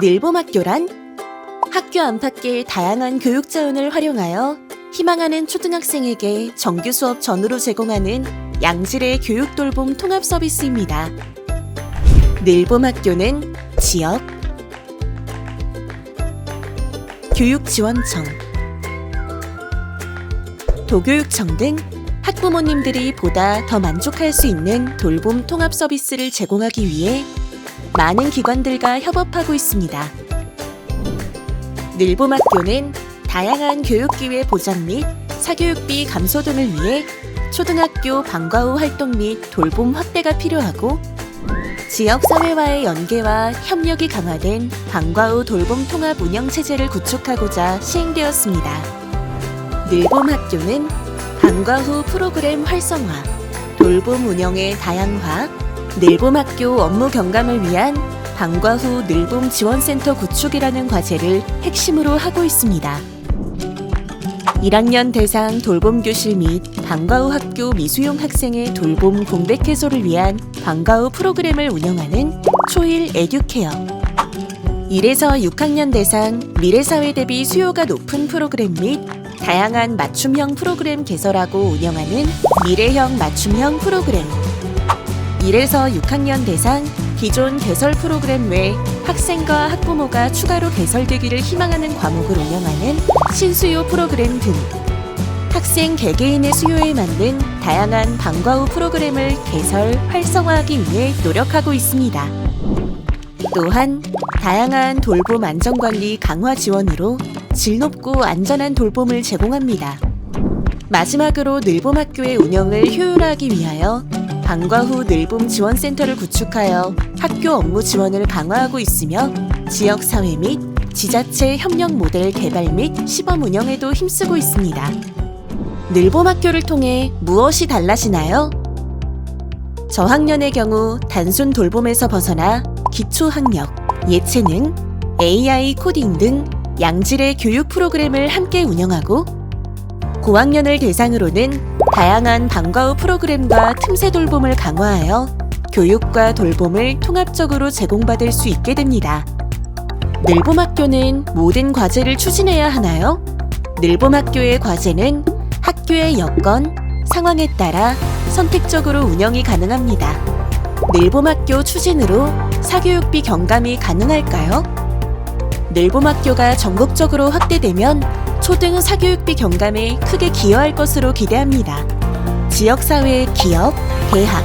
늘봄학교란 학교 안팎의 다양한 교육 자원을 활용하여 희망하는 초등학생에게 정규 수업 전후로 제공하는 양질의 교육 돌봄 통합 서비스입니다. 늘봄학교는 지역, 교육지원청, 도교육청 등 학부모님들이 보다 더 만족할 수 있는 돌봄 통합 서비스를 제공하기 위해 많은 기관들과 협업하고 있습니다. 늘봄학교는 다양한 교육기회 보장 및 사교육비 감소 등을 위해 초등학교 방과 후 활동 및 돌봄 확대가 필요하고 지역사회와의 연계와 협력이 강화된 방과 후 돌봄 통합 운영 체제를 구축하고자 시행되었습니다. 늘봄학교는 방과 후 프로그램 활성화, 돌봄 운영의 다양화, 늘봄학교 업무 경감을 위한 방과 후 늘봄 지원센터 구축이라는 과제를 핵심으로 하고 있습니다. 1학년 대상 돌봄 교실 및 방과 후 학교 미수용 학생의 돌봄 공백 해소를 위한 방과 후 프로그램을 운영하는 초일 에듀케어. 1에서 6학년 대상 미래사회 대비 수요가 높은 프로그램 및 다양한 맞춤형 프로그램 개설하고 운영하는 미래형 맞춤형 프로그램. 1에서 6학년 대상 기존 개설 프로그램 외 학생과 학부모가 추가로 개설되기를 희망하는 과목을 운영하는 신수요 프로그램 등 학생 개개인의 수요에 맞는 다양한 방과 후 프로그램을 개설, 활성화하기 위해 노력하고 있습니다. 또한 다양한 돌봄 안전관리 강화 지원으로 질 높고 안전한 돌봄을 제공합니다. 마지막으로 늘봄학교의 운영을 효율화하기 위하여 방과 후 늘봄 지원센터를 구축하여 학교 업무 지원을 강화하고 있으며 지역 사회 및 지자체 협력 모델 개발 및 시범 운영에도 힘쓰고 있습니다. 늘봄 학교를 통해 무엇이 달라지나요? 저학년의 경우 단순 돌봄에서 벗어나 기초학력, 예체능, AI 코딩 등 양질의 교육 프로그램을 함께 운영하고 고학년을 대상으로는 다양한 방과 후 프로그램과 틈새 돌봄을 강화하여 교육과 돌봄을 통합적으로 제공받을 수 있게 됩니다. 늘봄학교는 모든 과제를 추진해야 하나요? 늘봄학교의 과제는 학교의 여건, 상황에 따라 선택적으로 운영이 가능합니다. 늘봄학교 추진으로 사교육비 경감이 가능할까요? 늘봄학교가 전국적으로 확대되면 초등 사교육비 경감에 크게 기여할 것으로 기대합니다. 지역사회 기업, 대학,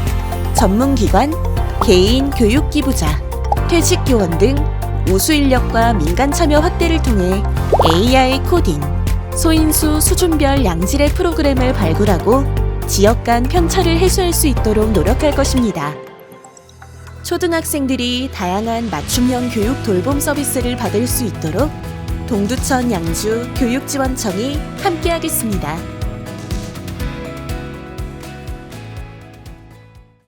전문기관, 개인 교육 기부자, 퇴직 교원 등 우수 인력과 민간 참여 확대를 통해 AI 코딩, 소인수 수준별 양질의 프로그램을 발굴하고 지역 간 편차를 해소할 수 있도록 노력할 것입니다. 초등학생들이 다양한 맞춤형 교육 돌봄 서비스를 받을 수 있도록 동두천 양주 교육지원청이 함께하겠습니다.